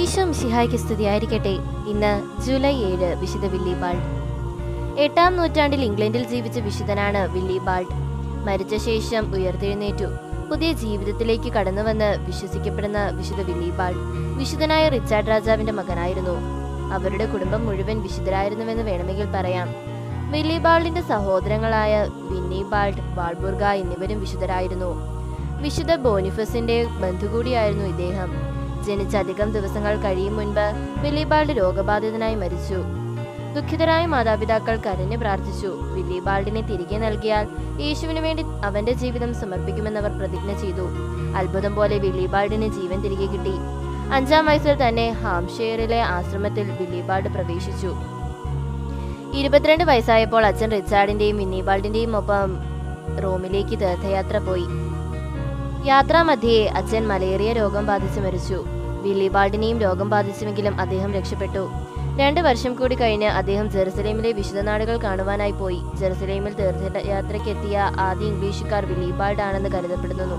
ഈശോ മിശിഹായ്ക്ക് സ്തുതിയായിരിക്കട്ടെ. ഇന്ന് ജൂലൈ ഏഴ് വിശുദ്ധ വില്ലി ബാൾഡ് എട്ടാം നൂറ്റാണ്ടിൽ ഇംഗ്ലണ്ടിൽ ജീവിച്ച വിശുദ്ധനാണ് വില്ലി ബാൾഡ് മരിച്ച ശേഷം ഉയർത്തെഴുന്നേറ്റു. പുതിയ ജീവിതത്തിലേക്ക് കടന്നുവന്ന് വിശ്വസിക്കപ്പെടുന്ന വിശുദ്ധ വില്ലി ബാൾഡ് വിശുദ്ധനായ റിച്ചാർഡ് രാജാവിന്റെ മകനായിരുന്നു. അവരുടെ കുടുംബം മുഴുവൻ വിശുദ്ധരായിരുന്നുവെന്ന് വേണമെങ്കിൽ പറയാം. വില്ലി ബാൾഡിന്റെ സഹോദരങ്ങളായ വിന്നി ബാൾഡ് വാൾബുർഗ എന്നിവരും വിശുദ്ധരായിരുന്നു. വിശുദ്ധ ബോനിഫസിന്റെ ബന്ധു കൂടിയായിരുന്നു ഇദ്ദേഹം. ജനിച്ച അധികം ദിവസങ്ങൾ കഴിയും മുൻപ് വില്ലിബാൾഡ് രോഗബാധിതനായി മരിച്ചു. ദുഃഖിതരായ മാതാപിതാക്കൾ കരഞ്ഞു പ്രാർത്ഥിച്ചു. വില്ലിബാൾഡിനെ തിരികെ നൽകിയാൽ യേശുവിനു വേണ്ടി അവന്റെ ജീവിതം സമർപ്പിക്കുമെന്നവർ പ്രതിജ്ഞ ചെയ്തു. അത്ഭുതം പോലെ വില്ലിബാൾഡിന് ജീവൻ തിരികെ കിട്ടി. അഞ്ചാം വയസ്സിൽ തന്നെ ഹാംഷെയറിലെ ആശ്രമത്തിൽ വില്ലിബാൾഡ് പ്രവേശിച്ചു. ഇരുപത്തിരണ്ട് വയസ്സായപ്പോൾ അച്ഛൻ റിച്ചാർഡിന്റെയും വിന്നിബാൾഡിന്റെയും ഒപ്പം റോമിലേക്ക് തീർത്ഥയാത്ര പോയി. യാത്രാമധ്യേ അച്ഛൻ മലേറിയ രോഗം ബാധിച്ച് മരിച്ചു. വില്ലിബാൾഡിനെയും രോഗം ബാധിച്ചുവെങ്കിലും അദ്ദേഹം രക്ഷപ്പെട്ടു. രണ്ട് വർഷം കൂടി കഴിഞ്ഞ് അദ്ദേഹം ജെറുസലേമിലെ വിശുദ്ധനാടുകൾ കാണുവാനായി പോയി. ജെറുസലേമിൽ തീർത്ഥയാത്രയ്ക്കെത്തിയ ആദ്യ ഇംഗ്ലീഷുകാർ വില്ലിബാൾഡ് ആണെന്ന് കരുതപ്പെടുന്നു.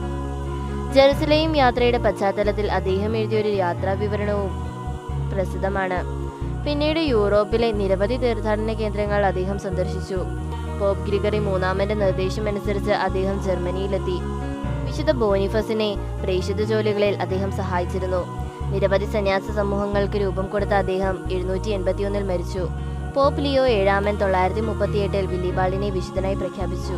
ജെറുസലേം യാത്രയുടെ പശ്ചാത്തലത്തിൽ അദ്ദേഹം എഴുതിയ ഒരു യാത്രാ വിവരണവും പ്രസിദ്ധമാണ്. പിന്നീട് യൂറോപ്പിലെ നിരവധി തീർത്ഥാടന കേന്ദ്രങ്ങൾ അദ്ദേഹം സന്ദർശിച്ചു. പോപ്പ് ഗ്രിഗറി മൂന്നാമന്റെ നിർദ്ദേശമനുസരിച്ച് അദ്ദേഹം ജർമ്മനിയിലെത്തി. വിശുദ്ധ ബോനിഫസിനെ പ്രേക്ഷിത ജോലികളിൽ അദ്ദേഹം സഹായിച്ചിരുന്നു. നിരവധി സന്യാസ സമൂഹങ്ങൾക്ക് രൂപം കൊടുത്ത അദ്ദേഹം എഴുന്നൂറ്റി എൺപത്തിയൊന്നിൽ മരിച്ചു. പോപ്പ് ലിയോ ഏഴാമൻ തൊള്ളായിരത്തി മുപ്പത്തിയെട്ടിൽ വില്ലിബാളിനെ വിശുദ്ധനായി പ്രഖ്യാപിച്ചു.